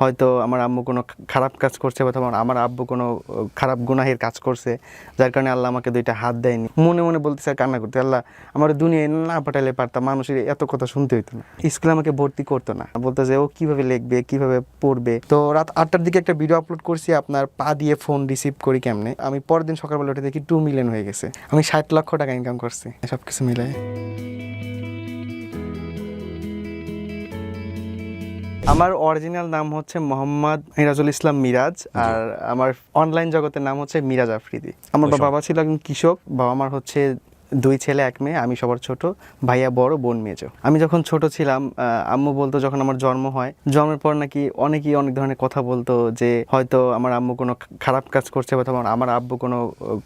হয়তো আমার আম্মু কোনো খারাপ কাজ করছে বা তোমার আমার আব্বু কোনো খারাপ গুনাহের কাজ করছে, যার কারণে আল্লাহ আমাকে দুইটা হাত দেয়নি। মনে মনে বলতেছে আর কান্না করতে আল্লাহ, আমার দুনিয়ায় না পাঠালে পারতাম, মানুষের এত কথা শুনতে হইতো না। স্কুলে আমাকে ভর্তি করতো না। বলতে যে ও কীভাবে লিখবে, কীভাবে পড়বে? তো রাত আটটার দিকে একটা ভিডিও আপলোড করছি, আপনার পা দিয়ে ফোন রিসিভ করি কেমনে। আমি পরের দিন সকালবেলা উঠে দেখি টু মিলিয়ন হয়ে গেছে। আমি ষাট লক্ষ টাকা ইনকাম করছি। সব কিছু মিলে আমার অরিজিনাল নাম হচ্ছে মোহাম্মদ মিরাজুল ইসলাম মিরাজ আর আমার অনলাইন জগতের নাম হচ্ছে মিরাজ আফ্রিদি। আমার বাবা ছিল একজন কৃষক বাবা আমার হচ্ছে দুই ছেলে এক মেয়ে আমি সবার ছোট ভাইয়া বড় বোন মেজো। আমি যখন ছোট ছিলাম আম্মু বলতো যখন আমার জন্ম হয় জন্মের পর নাকি অনেকেই অনেক ধরনের কথা বলতো যে হয়তো আমার আম্মু কোনো খারাপ কাজ করছে বা আমার আব্বু কোনো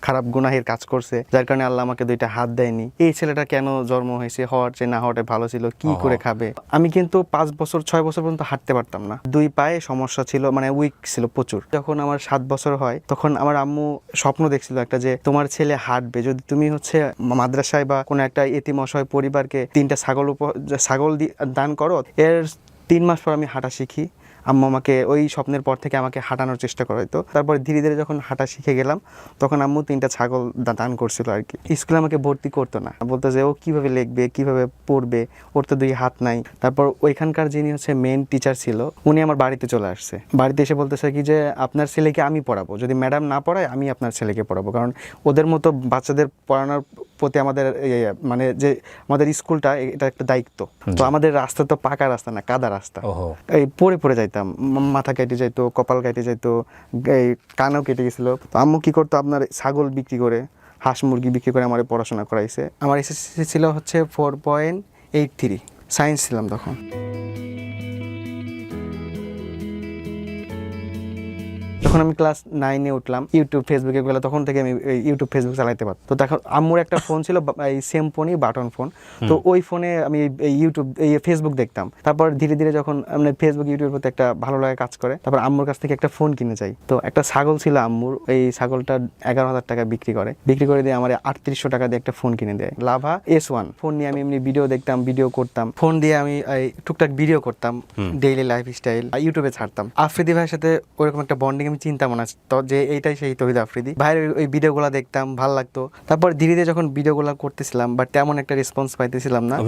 খারাপ গুনাহের কাজ করছে যার কারণে আল্লাহ আমাকে দুইটা হাত দেয়নি। এই ছেলেটা কেন জন্ম হয়েছে হওয়ার চেয়ে না হওয়াটা ভালো ছিল কি করে খাবে? আমি কিন্তু পাঁচ বছর ছয় বছর পর্যন্ত হাঁটতে পারতাম না। দুই পায়ে সমস্যা ছিল মানে উইক ছিল প্রচুর। যখন আমার সাত বছর হয় তখন আমার আম্মু স্বপ্ন দেখছিল একটা যে তোমার ছেলে হাঁটবে। যদি তুমি হচ্ছে মাদ্রাসায় বা কোনো একটা এতিম অসহায় পরিবারকে তিনটা ছাগল উপ- ছাগল দান করো, এর তিন মাস পর আমি হাঁটা শিখি। আম্মু আমাকে ওই স্বপ্নের পর থেকে আমাকে হাঁটানোর চেষ্টা করাইতো তারপর ধীরে ধীরে যখন হাঁটা শিখে গেলাম, তখন আম্মু তিনটা ছাগল দান করছিল আর কি। স্কুলে আমাকে ভর্তি করতো না। বলতো যে, ও কীভাবে লিখবে, কীভাবে পড়বে? ওর তো দুই হাত নাই। তারপর ওইখানকার যিনি হচ্ছে মেন টিচার ছিল, উনি আমার বাড়িতে চলে আসছে। বাড়িতে এসে বলতেছে কি যে, আপনার ছেলেকে আমি পড়াবো। যদি ম্যাডাম না পড়ায়, আমি আপনার ছেলেকে পড়াবো। কারণ ওদের মতো বাচ্চাদের পড়ানোর প্রতি আমাদের এই, মানে যে আমাদের স্কুলটা এটা একটা দায়িত্ব। তো আমাদের রাস্তা তো পাকা রাস্তা না কাদা রাস্তা। এই পড়ে পড়ে যাইতাম মাথা কেটে যাইতো কপাল কেটে যাইতো এই কানও কেটে গেছিল। তো আম্মু কি করতো আপনার ছাগল বিক্রি করে হাঁস মুরগি বিক্রি করে আমার পড়াশোনা করাইছে। আমার এসএসসি ছিল হচ্ছে four point eight three science ছিলাম তখন। যখন আমি ক্লাস নাইনে উঠলাম ইউটিউব ফেসবুকে গেলে তখন থেকে আমি ইউটিউব ফেসবুক চালাইতে পারতাম। তো তখন আম্মুর একটা ফোন ছিল এই সেম ফোনই বাটন ফোন তো ওই ফোনে আমি ইউটিউব এই ফেসবুক দেখতাম। তারপর ধীরে ধীরে যখন মানে ফেসবুক ইউটিউবের প্রতি একটা ভালো লাগা কাজ করে তারপর আম্মুর কাছ থেকে একটা ফোন কিনে যাই তো একটা ছাগল ছিল আম্মুর এই ছাগলটা এগারো হাজার টাকা বিক্রি করে। বিক্রি করে দিয়ে আমার আটত্রিশশো টাকা দিয়ে একটা ফোন কিনে দেয়। লাভা এস ওয়ান ফোন নিয়ে আমি এমনি ভিডিও দেখতাম ভিডিও করতাম। ফোন দিয়ে আমি এই টুকটাক ভিডিও করতাম। ডেইলি লাইফ স্টাইল ইউটিউবে ছাড়তাম। আফ্রিদি ভাইয়ের সাথে ওরকম একটা বন্ডিং আমি চিন্তা মনে আছে। তো যে এইটাই সেই তহিদ আফ্রিদি। ভাইয়ের ওই- ভিডিওগুলো দেখতাম, ভালো লাগতো। তারপর ধীরে ধীরে যখন ভিডিওগুলো করতেছিলাম বাট তেমন একটা রেসপন্স পাইতেছিলাম না।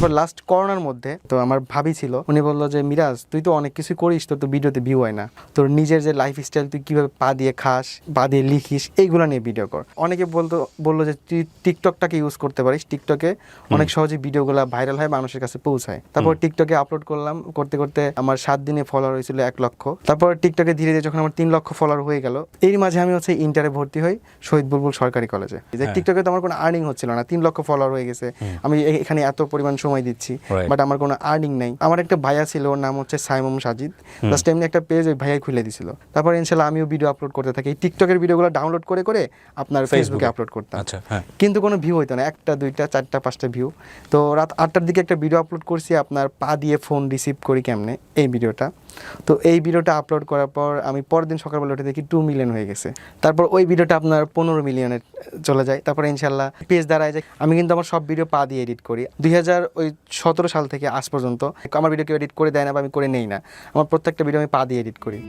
তারপর লাস্ট করোনার মধ্যে তো আমার ভাবি ছিল উনি বলল যে মিরাজ তুই তো অনেক কিছু করিস তোর তো ভিডিওতে ভিউ হয় না। তোর নিজের যে লাইফ স্টাইল তুই কীভাবে পা দিয়ে খাস পা দিয়ে লিখিস এইগুলো নিয়ে ভিডিও কর। অনেকে বলতো বলল যে তুই টিকটকটাকে ইউজ করতে পারিস। টিকটকে অনেক সহজে ভিডিওগুলো ভাইরাল হয় মানুষের কাছে পৌঁছায়। তারপর টিকটকে আপলোড করলাম করতে করতে আমার সাত দিনে ফলোয়ার হয়েছিল এক লক্ষ। তারপর টিকটকে ধীরে ধীরে যখন আমার তিন লক্ষ ফলোয়ার হয়ে গেল এর মাঝে আমি হচ্ছে ইন্টারে ভর্তি হই শহীদ বুলবুল সরকারি কলেজে যে হ্যাঁ। টিকটকে তো আমার কোনো আর্নিং হচ্ছিল না তিন লক্ষ ফলোয়ার হয়ে গেছে। আমি এখানে এত পরিমাণ সময় দিচ্ছি বাট আমার কোনো আর্নিং নাই। আমার একটা ভাইয়া ছিল ওর নাম হচ্ছে সাইমম সাজিদ। জাস্ট এমনি একটা পেজ ওই ভাইয়া খুলে দিছিল। তারপর ইনশাল্লাহ আমিও ভিডিও আপলোড করতে থাকি। টিকটকের ভিডিওগুলো ডাউনলোড করে করে আপনার ফেসবুকে। ফেসবুকে আপলোড করতাম। আচ্ছা হ্যাঁ। কিন্তু কোনো ভিউ হইতো না। একটা দুইটা চারটা পাঁচটা ভিউ তো রাত আটটার দিকে একটা ভিডিও আপলোড করছি আপনার পা দিয়ে ফোন রিসিভ করি কেমনে এই ভিডিওটা তো এই ভিডিওটা আপলোড করার পর আমি পরের দিন সকালবেলা উঠে দেখি টু মিলিয়ন হয়ে গেছে। তারপর ওই ভিডিওটা আপনার পনেরো মিলিয়নে চলে যায়। তারপর ইনশাল্লাহ পেজ দাঁড়ায় যায়। আমি কিন্তু আমার সব ভিডিও পা দিয়ে এডিট করি। দুই হাজার ওই সতেরো সাল থেকে আজ পর্যন্ত। আমার ভিডিও কেউ এডিট করে দেয় না বা আমি করে নেই না। আমার প্রত্যেকটা ভিডিও আমি পা দিয়ে এডিট করি।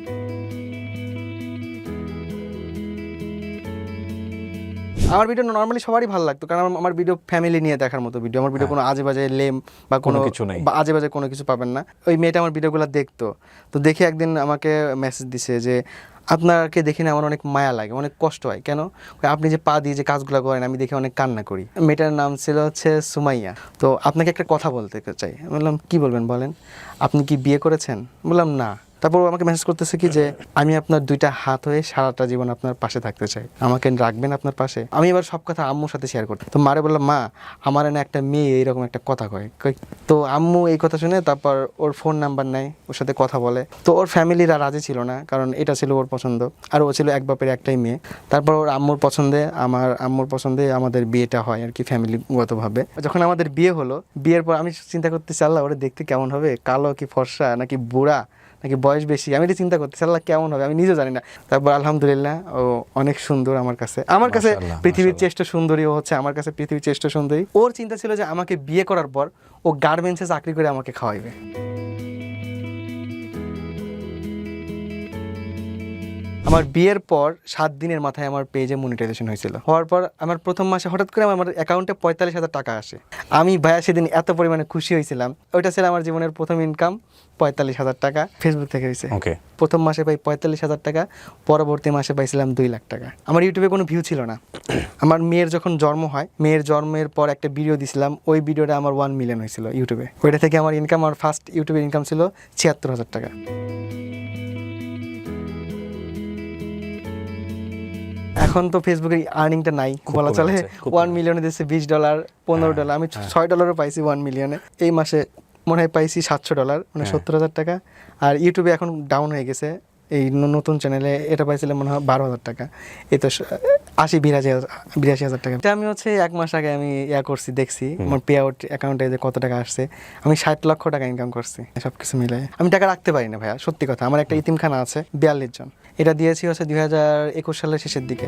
আমার ভিডিও নর্মালি সবারই ভালো লাগতো কারণ আমার- ভিডিও ফ্যামিলি নিয়ে দেখার মতো ভিডিও। আমার ভিডিও কোনো আজে বাজে লেম বা কোনো কিছু নেই। বা আজে বাজে কোনো কিছু পাবেন না। ওই মেয়েটা আমার ভিডিওগুলো দেখতো। তো দেখে একদিন আমাকে মেসেজ দিছে যে আপনাকে দেখে না আমার অনেক মায়া লাগে অনেক কষ্ট হয়। কেন? আপনি যে পা দিয়ে যে কাজগুলো করেন আমি দেখে অনেক কান্না করি। মেয়েটার নাম ছিল হচ্ছে সুমাইয়া। তো আপনাকে একটা কথা বলতে চাই। বললাম কি বলবেন বলেন? আপনি কি বিয়ে করেছেন? বললাম না। তারপর আমাকে মেসেজ করতেছে কি যে, আমি আপনার দুইটা হাত হয়ে সারাটা জীবন আপনার পাশে থাকতে চাই। আমাকে রাখবেন আপনার পাশে। আমি এবার সব কথা আম্মুর সাথে শেয়ার করতাম। তো মারে বললাম, মা, আমার না একটা মেয়ে এইরকম একটা কথা কয়। তো আম্মু এই কথা শুনে তারপর ওর ফোন নাম্বার নেয়, ওর সাথে কথা বলে। তো ওর ফ্যামিলিরা রাজি ছিল না, কারণ এটা ছিল ওর পছন্দ। আর ও ছিল এক বাপের একটাই মেয়ে। তারপর ওর আম্মুর পছন্দে, আমার আম্মুর পছন্দে আমাদের বিয়েটা হয় আর কি ফ্যামিলিগতভাবে যখন আমাদের বিয়ে হলো, বিয়ের পর আমি চিন্তা করতে আল্লাহ, ওরা দেখতে কেমন হবে? কালো কি ফর্সা, নাকি বুড়া? নাকি বয়স বেশি? আমি এটা চিন্তা করতেছি আল্লাহ কেমন হবে? আমি নিজেও জানি না। তারপর আলহামদুলিল্লাহ ও অনেক সুন্দর আমার কাছে। আমার কাছে পৃথিবীর চেষ্টা সুন্দরী ও হচ্ছে আমার কাছে পৃথিবীর চেষ্টা সুন্দরী। ওর চিন্তা ছিল যে আমাকে বিয়ে করার পর ও গার্মেন্টসে চাকরি করে আমাকে খাওয়াইবে। আমার বিয়ের পর সাত দিনের মাথায় আমার পেজে মনিটাইজেশন হয়েছিল। হওয়ার পর আমার প্রথম মাসে হঠাৎ করে আমার অ্যাকাউন্টে পঁয়তাল্লিশ হাজার টাকা আসে। আমি ভাইয়া সেদিন এত পরিমাণে খুশি হয়েছিলাম। ওইটা ছিল আমার জীবনের প্রথম ইনকাম পঁয়তাল্লিশ হাজার টাকা ফেসবুক থেকে হয়েছে। ওকে প্রথম মাসে পাই পঁয়তাল্লিশ হাজার টাকা পরবর্তী মাসে পাইছিলাম দুই লাখ টাকা। আমার ইউটিউবে কোনো ভিউ ছিল না। আমার মেয়ের যখন জন্ম হয় মেয়ের জন্মের পর একটা ভিডিও দিছিলাম ওই ভিডিওটা আমার ওয়ান মিলিয়ন হয়েছিল ইউটিউবে ওইটা থেকে আমার ইনকাম আমার ফার্স্ট ইউটিউবের ইনকাম ছিল ছিয়াত্তর হাজার টাকা। এখন তো ফেসবুকের আর্নিংটা নাই। বলা চলে ওয়ান মিলিয়নে দিচ্ছে বিশ ডলার পনেরো ডলার আমি হ্যাঁ। ছয় ডলারও পাইছি ওয়ান মিলিয়নে এই মাসে মনে হয় পাইছি সাতশো ডলার মানে হ্যাঁ। সত্তর হাজার টাকা। আর ইউটিউবে এখন ডাউন হয়ে গেছে এই নতুন চ্যানেলে এটা পাইছিলাম মনে হয় বারো হাজার টাকা। এই তো আশি বিরাশি হাজার বিরাশি হাজার টাকা। এটা আমি হচ্ছে এক মাস আগে আমি ইয়া করছি দেখছি আমার পে আউট অ্যাকাউন্টে যে কত টাকা আসছে। আমি ষাট লক্ষ টাকা ইনকাম করছি সব কিছু মিলে। আমি টাকা রাখতে পারি না ভাইয়া সত্যি কথা। আমার একটা ইতিমখানা আছে বিয়াল্লিশ জন। এটা দিয়েছি হচ্ছে দুই হাজার একুশ সালের শেষের দিকে।